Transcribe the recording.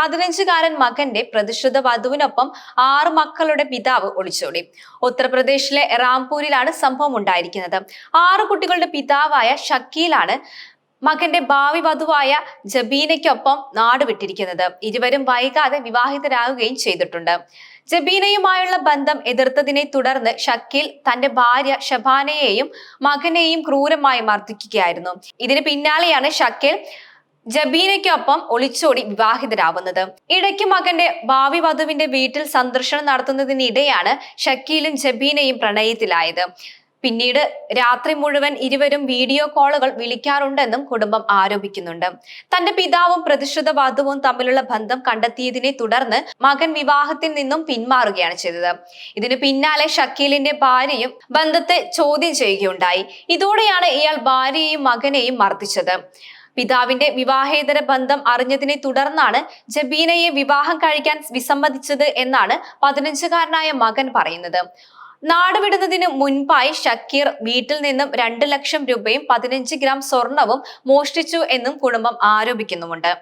പതിനഞ്ചുകാരൻ മകന്റെ പ്രതിഷ്ഠിത വധുവിനൊപ്പം ആറ് മക്കളുടെ പിതാവ് ഒളിച്ചോടി. ഉത്തർപ്രദേശിലെ റാംപൂരിലാണ് സംഭവം ഉണ്ടായിരിക്കുന്നത്. ആറ് കുട്ടികളുടെ പിതാവായ ഷക്കീലാണ് മകന്റെ ഭാവി വധുവായ ജബീനയ്ക്കൊപ്പം നാടുവിട്ടിരിക്കുന്നത് ഇരുവരും വൈകാതെ വിവാഹിതരാകുകയും ചെയ്തിട്ടുണ്ട്. ജബീനയുമായുള്ള ബന്ധം എതിർത്തതിനെ തുടർന്ന് ഷക്കീൽ തന്റെ ഭാര്യ ഷബാനയെയും മകനെയും ക്രൂരമായി മർദ്ദിക്കുകയായിരുന്നു. ഇതിന് പിന്നാലെയാണ് ഷക്കീൽ ജബീനയ്ക്കൊപ്പം ഒളിച്ചോടി വിവാഹിതരാവുന്നത്. ഇടയ്ക്ക് മകന്റെ ഭാവി വധുവിന്റെ വീട്ടിൽ സന്ദർശനം നടത്തുന്നതിനിടെയാണ് ഷക്കീലും ജബീനയും പ്രണയത്തിലായത്. പിന്നീട് രാത്രി മുഴുവൻ ഇരുവരും വീഡിയോ കോളുകൾ വിളിക്കാറുണ്ടെന്നും കുടുംബം ആരോപിക്കുന്നുണ്ട്. തന്റെ പിതാവും പ്രതിഷ്ഠിത വധുവും തമ്മിലുള്ള ബന്ധം കണ്ടെത്തിയതിനെ തുടർന്ന് മകൻ വിവാഹത്തിൽ നിന്നും പിന്മാറുകയാണ് ചെയ്തത്. ഇതിനു പിന്നാലെ ഷക്കീലിന്റെ ഭാര്യയും ബന്ധത്തെ ചോദ്യം ചെയ്യുകയുണ്ടായി. ഇതോടെയാണ് ഇയാൾ ഭാര്യയെയും മകനെയും മർദ്ദിച്ചത്. പിതാവിന്റെ വിവാഹേതര ബന്ധം അറിഞ്ഞതിനെ തുടർന്നാണ് ജബീനയെ വിവാഹം കഴിക്കാൻ വിസമ്മതിച്ചത് എന്നാണ് പതിനഞ്ചുകാരനായ മകൻ പറയുന്നത്. നാടുവിടുന്നതിന് മുൻപായി ഷക്കീർ വീട്ടിൽ നിന്നും രണ്ട് ലക്ഷം രൂപയും പതിനഞ്ച് ഗ്രാം സ്വർണവും മോഷ്ടിച്ചു എന്നും കുടുംബം ആരോപിക്കുന്നുമുണ്ട്.